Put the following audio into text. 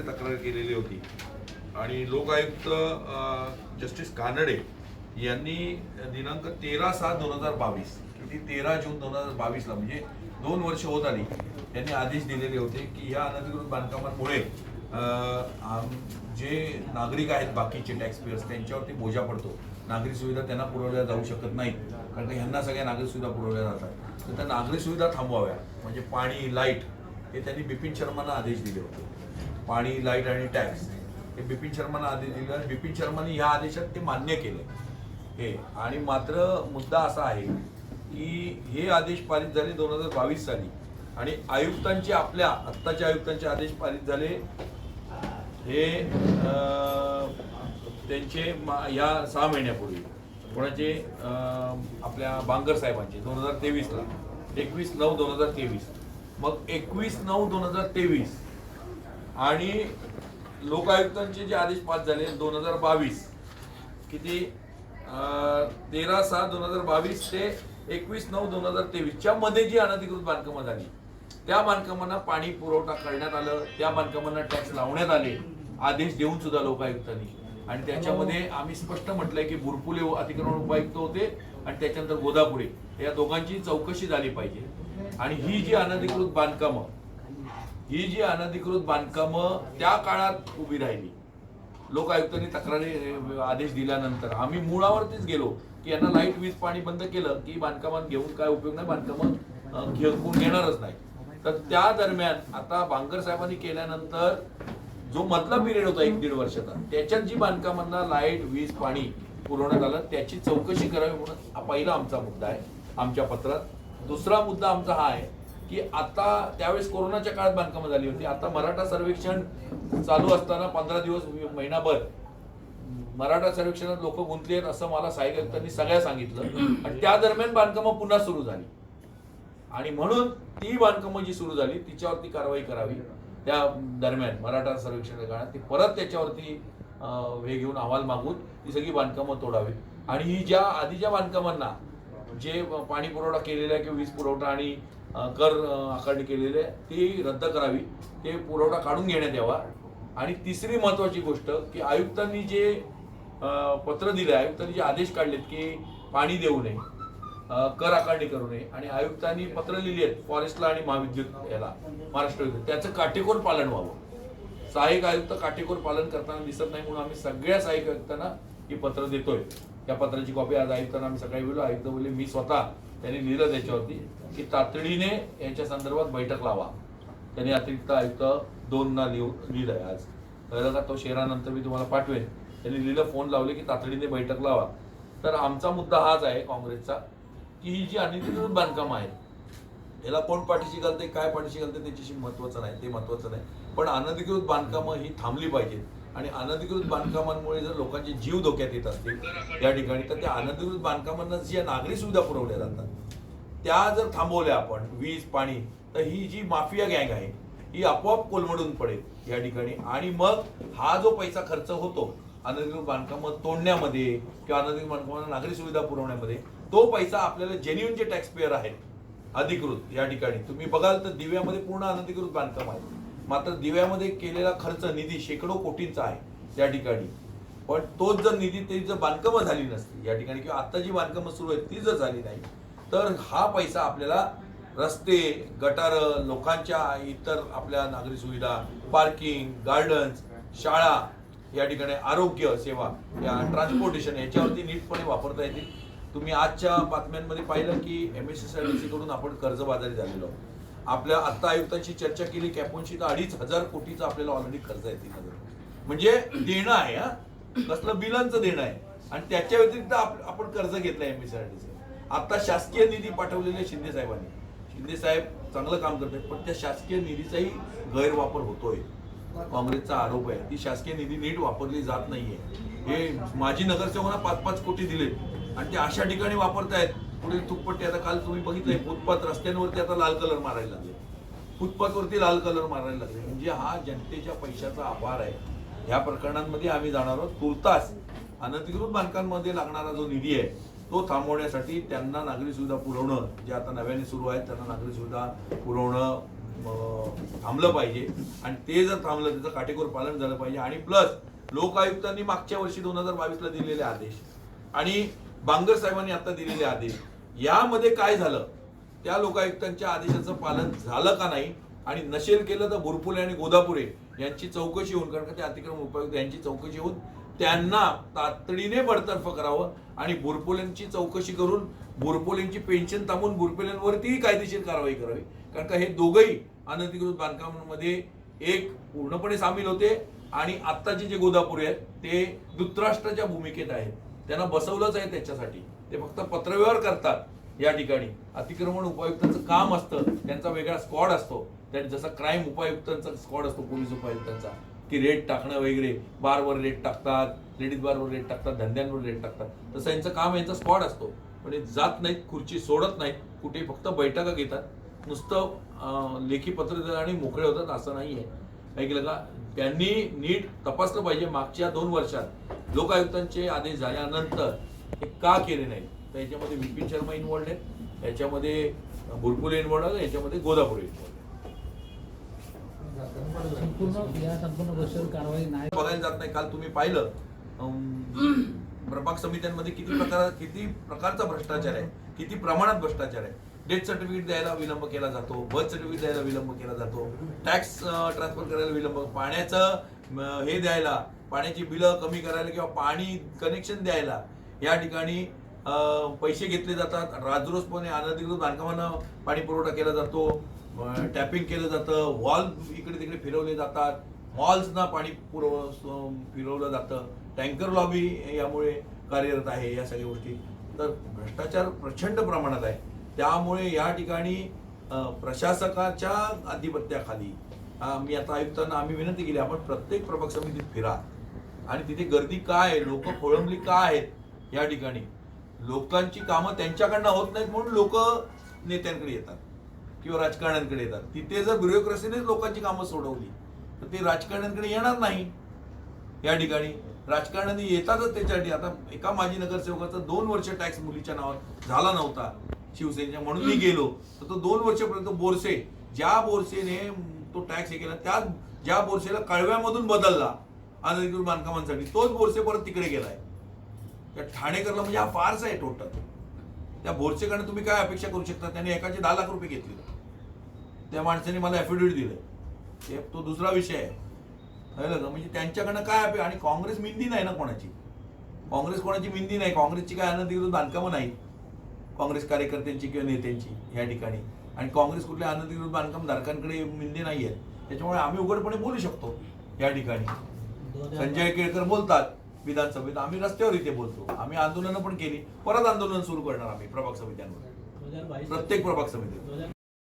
तक्रार केलेली होती. आणि लोकायुक्त जस्टिस कानडे यांनी दिनांक तेरा सात दोन हजार बावीस किती तेरा जून दोन हजार बावीसला म्हणजे दोन वर्ष होत आली त्यांनी आदेश दिलेले होते की या अनधिकृत बांधकामांमुळे आम- जे नागरिक आहेत बाकीचे टॅक्स पेयर्स त्यांच्यावरती बोजा पडतो. नागरी सुविधा त्यांना पुरवल्या जाऊ शकत नाहीत कारण का ह्यांना सगळ्या नागरी सुविधा पुरवल्या जातात. तर त्या नागरी सुविधा थांबवाव्या म्हणजे पाणी लाइट हे त्यांनी बिपिन शर्मांना आदेश दिले होते. पाणी लाइट आणि टॅक्स. हे बिपिन शर्मांना आदेश दिले आणि बिपिन शर्माने ह्या आदेशात ते मान्य केले हे. आणि मात्र मुद्दा असा आहे की हे आदेश पारित झाले दोन हजार बावीस साली. आणि आयुक्तांचे आपल्या आत्ताच्या आयुक्तांचे आदेश पारित झाले. हे त्यांचे या सहा महिन्यापूर्वी. कोणाचे? आपल्या बांगर साहेबांचे. दोन हजार तेवीसला. एकवीस नऊ दोन हजार तेवीस. मग एकवीस नऊ दोन हजार तेवीस आणि लोकायुक्तांचे जे आदेश पास झाले दोन हजार बावीस. किती? तेरा सहा दोन हजार बावीस ते एकवीस नऊ दोन हजार तेवीसच्या मध्ये जी अनधिकृत बांधकामं झाली त्या बांधकामांना पाणी पुरवठा करण्यात आलं त्या बांधकामांना टॅक्स लावण्यात आले आदेश देऊन सुद्धा लोकायुक्तांनी. आणि त्याच्यामध्ये आम्ही स्पष्ट म्हटलंय की बुरपुले अतिक्रमण उपायुक्त होते आणि त्याच्यानंतर गोदापुरे. या दोघांची चौकशी झाली पाहिजे. आणि ही जी अनधिकृत बांधकामं ही जी अनधिकृत बांधकामं त्या काळात उभी राहिली. लोक आयुक्तांनी तक्रारी आदेश दिल्यानंतर. आम्ही मुळावरतीच गेलो की यांना लाइट वीज पाणी बंद केलं की बांधकामात घेऊन काय उपयोग नाही बांधकामं घेऊन घेणारच नाही. तर त्या दरम्यान आता बांगर साहेबांनी केल्यानंतर जो मधला पिरियड होता एक दीड वर्षाचा त्याच्यात जी बांधकामांना लाइट वीज पाणी पुरवण्यात आलं त्याची चौकशी करावी म्हणून हा पहिला आमचा मुद्दा आहे आमच्या पत्रात. दुसरा मुद्दा आमचा हा आहे की आता त्यावेळेस कोरोनाच्या काळात बांधकामं झाली होती. आता मराठा सर्वेक्षण चालू असताना पंधरा दिवस महिनाभर मराठा सर्वेक्षणात लोक गुंतली आहेत असं मला सहाय्यक आयुक्तांनी सगळ्या सांगितलं. आणि त्या दरम्यान बांधकामं पुन्हा सुरू झाली. आणि म्हणून ती बांधकामं जी सुरू झाली तिच्यावरती कारवाई करावी. त्या दरम्यान मराठा सर्वेक्षणाच्या काळात ती परत त्याच्यावरती हे घेऊन अहवाल मागून ती सगळी बांधकामं तोडावी. आणि ही ज्या आधीच्या बांधकामांना जे पाणी पुरवठा केलेला आहे किंवा वीज पुरवठा आणि कर आकारणी केलेली आहे. ती रद्द करावी. ते पुरवठा काढून घेण्यात यावा. आणि तिसरी महत्त्वाची गोष्ट की आयुक्तांनी जे पत्र दिले आयुक्तांनी जे आदेश काढलेत की पाणी देऊ नये कर आकारणी करू नये आणि आयुक्तांनी पत्र लिहिली आहेत फॉरेस्टला आणि महाविद्युत याला महाराष्ट्र विद्युत. त्याचं काटेकोर पालन व्हावं. सहाय्यक आयुक्त काटेकोर पालन करताना दिसत नाही म्हणून आम्ही सगळ्या सहाय्यक आयुक्तांना की पत्र देतोय. त्या पत्राची कॉपी आज आयुक्तांना आम्ही सकाळी बोललो. आयुक्त बोलले मी स्वतः त्यांनी लिहिलं त्याच्यावरती की तातडीने यांच्या संदर्भात बैठक लावा. त्यांनी अतिरिक्त आयुक्त दोनना लिहू लिहिलंय आज. कळलं का? तो शेरानंतर मी तुम्हाला पाठवेन. त्यांनी लिहिलं फोन लावले की तातडीने बैठक लावा. तर आमचा मुद्दा हाच आहे काँग्रेसचा की ही जी अनधिकृत बांधकाम आहे याला कोण पाठीशी घालते काय पाठीशी घालते त्याच्याशी महत्वाचं नाही ते महत्वाचं नाही. पण अनधिकृत बांधकामं ही थांबली पाहिजेत. आणि अनधिकृत बांधकामांमुळे जर लोकांचे जीव धोक्यात येत असतील त्या ठिकाणी तर त्या अनधिकृत बांधकामांना ज्या नागरी सुविधा पुरवल्या जातात त्या जर थांबवल्या आपण वीज पाणी तर ही जी माफिया गँग आहे ही आपोआप कोलमडून पडेल या ठिकाणी. आणि मग हा जो पैसा खर्च होतो अनधिकृत बांधकामं तोडण्यामध्ये किंवा अनधिकृत बांधकामांना नागरी सुविधा पुरवण्यामध्ये तो पैसा आपल्याला जेन्युन जे टॅक्स आहेत अधिकृत या ठिकाणी. तुम्ही बघाल तर दिव्यामध्ये पूर्ण अनधिकृत बांधकाम आहे. मात्र दिव्यामध्ये केलेला खर्च निधी शेकडो कोटींचा आहे त्या ठिकाणी. पण तोच जर निधी ते जर बांधकामं झाली नसती या ठिकाणी किंवा आता जी बांधकामं सुरू आहेत ती जर झाली नाही तर हा पैसा आपल्याला रस्ते गटार लोकांच्या इतर आपल्या नागरी सुविधा पार्किंग गार्डन्स शाळा या ठिकाणी आरोग्य सेवा या ट्रान्सपोर्टेशन याच्यावरती नीटपणे वापरता येतील. तुम्ही आजच्या बातम्यांमध्ये पाहिलं की एम एस एस सी कडून आपण कर्जबाजारी झालेलो आहोत. आपल्या आत्ता आयुक्तांशी चर्चा केली कॅपोनशी तर अडीच हजार कोटीचा आपल्याला ऑलरेडी कर्ज आहे तीन हजार म्हणजे देणं आहे हा. कसलं बिलांचं देणं आहे. आणि त्याच्या व्यतिरिक्त आपण कर्ज घेतलं एम एस आय आता शासकीय निधी पाठवलेले शिंदे साहेबांनी. शिंदे साहेब चांगलं काम करतात पण त्या शासकीय निधीचाही गैरवापर होतोय. काँग्रेसचा आरोप आहे. ती शासकीय निधी नीट वापरली जात नाहीये. हे माजी नगरसेवकांना पाच पाच कोटी दिले आणि ते अशा ठिकाणी वापरतायत पुढे तुकपट्टी आता काल तुम्ही बघितलंय फुटपाथ रस्त्यांवरती आता लाल कलर मारायला लागले. फुटपाथवरती लाल कलर मारायला लागले. म्हणजे हा जनतेच्या पैशाचा आभार आहे. ह्या प्रकरणांमध्ये आम्ही जाणार आहोत. तुर्तास अनधिकृत बांधकांमध्ये लागणारा जो निधी आहे तो थांबवण्यासाठी त्यांना नागरी सुविधा पुरवणं जे आता नव्याने सुरू आहेत त्यांना नागरी सुविधा पुरवणं थांबलं पाहिजे. आणि ते जर थांबलं त्याचं काटेकोर पालन झालं पाहिजे. आणि प्लस लोकायुक्तांनी मागच्या वर्षी दोन हजार बावीसला दिलेले आदेश. आणि बांगर साहेबांनी आता दिलेले आदेश. यामध्ये काय झालं? त्या लोकायुक्तांच्या आदेशाचं पालन झालं का नाही? आणि नसेल केलं तर भुरपुले आणि गोदापुरे यांची चौकशी होऊन कारण का ते अतिक्रम उपायुक्त यांची चौकशी होऊन त्यांना तातडीने बडतर्फ करावं आणि बोरपोलेंची चौकशी करून बुरपोलेंची पेन्शन थांबून बोरपोलेंवरतीही कायदेशीर कारवाई करावी. कारण का हे दोघंही अनधिकृत बांधकामांमध्ये एक पूर्णपणे सामील होते आणि आत्ताचे जे गोदापुरे आहेत ते धृतराष्ट्राच्या भूमिकेत आहेत. त्यांना बसवलंच आहे त्याच्यासाठी. ते फक्त पत्रव्यवहार करतात या ठिकाणी. अतिक्रमण उपायुक्तांचं काम असतं त्यांचा वेगळा स्क्वॉड असतो. त्या जसा क्राईम उपायुक्तांचा स्क्वॉड असतो पोलीस उपायुक्तांचा की रेट टाकणं वगैरे बारवर रेट टाकतात लेडीज बारवर रेट टाकतात धंद्यांवर रेट टाकतात. तसं यांचं काम यांचा स्क्वॉड असतो. पण हे जात नाहीत खुर्ची सोडत नाहीत कुठे फक्त बैठका घेतात. नुसतं लेखी पत्र देतात आणि मोकळे होतात असं नाही आहे ऐकलं का? त्यांनी नीट तपासलं पाहिजे मागच्या दोन वर्षात. लोकायुक्तांचे आदेश झाल्यानंतर हे का केले नाही तर याच्यामध्ये विपिन शर्मा इन्वॉल्ड आहेत. याच्यामध्ये बुरकुले इन्वॉल्ड आहेत. याच्यामध्ये गोदापुरे इन्वॉल्ड बघायला जात नाही. काल तुम्ही पाहिलं. प्रभाग समित्यांमध्ये किती प्रकार किती प्रकारचा भ्रष्टाचार आहे? किती प्रमाणात भ्रष्टाचार आहे? डेथ सर्टिफिकेट द्यायला विलंब केला जातो बर्थ सर्टिफिकेट द्यायला विलंब केला जातो टॅक्स ट्रान्सफर करायला विलंब पाण्याचं हे द्यायला पाण्याची बिलं कमी करायला किंवा पाणी कनेक्शन द्यायला या ठिकाणी पैसे घेतले जातात. राजरोसपणे अनधिकृत बांधकामांना पाणी पुरवठा केला जातो टॅपिंग केलं जातं वॉल इकडे तिकडे फिरवले जातात मॉल्सना पाणी पुरव फिरवलं जातं. टँकर लॉबी यामुळे कार्यरत आहे या सगळ्या गोष्टी. तर भ्रष्टाचार प्रचंड प्रमाणात आहे. त्यामुळे या ठिकाणी प्रशासकाच्या आधिपत्याखाली मी आता आयुक्तांना आम्ही विनंती केली आपण प्रत्येक प्रभाग समितीत फिरा. आणि तिथे गर्दी काय आहे लोक खोळंबली का आहेत या ठिकाणी? लोकांची कामं त्यांच्याकडनं होत नाहीत म्हणून लोक नेत्यांकडे येतात किंवा राजकारण्यांकडे येतात. तिथे जर ब्युरोक्रेसीनेच लोकांची कामं सोडवली तर ते राजकारण्यांकडे येणार नाही या ठिकाणी. राजकारण्यांनी येतातच त्याच्यासाठी. आता एका माजी नगरसेवकाचा दोन वर्ष टॅक्स मुलीच्या नावात झाला नव्हता. शिवसेनेच्या म्हणून मी गेलो. तर तो दोन वर्षापर्यंत बोरसे ज्या बोरसेने तो टॅक्स हे केला त्या ज्या बोरसेला कळव्यामधून बदलला अनधिकृत बांधकामांसाठी तोच बोरसे परत तिकडे गेलाय. त्या ठाणेकरला म्हणजे हा फारसा आहे टोटल. त्या बोरसेकडे तुम्ही काय अपेक्षा करू शकता? त्याने एकाचे दहा लाख रुपये घेतले. त्या माणसाने मला ॲफिडेव्हिट दिलं. ते तो दुसरा विषय आहे. कळलं का? म्हणजे त्यांच्याकडनं काय अपे आणि काँग्रेस मिंदी नाही ना कोणाची? काँग्रेस कोणाची मिंदी नाही. काँग्रेसची काय अनधिकृत बांधकामं नाही काँग्रेस कार्यकर्त्यांची किंवा नेत्यांची या ठिकाणी. आणि काँग्रेस कुठल्या अनधिकृत बांधकाम धारकांकडे मिंदी नाही आहेत. त्याच्यामुळे आम्ही उघडपणे बोलू शकतो या ठिकाणी. संजय केळकर बोलतात विधानसभेत आम्ही रस्त्यावर इथे बोलतो. आम्ही आंदोलनं पण केली. परत आंदोलन सुरू करणार आम्ही प्रभाग समित्यांवर. प्रत्येक प्रभाग समितीत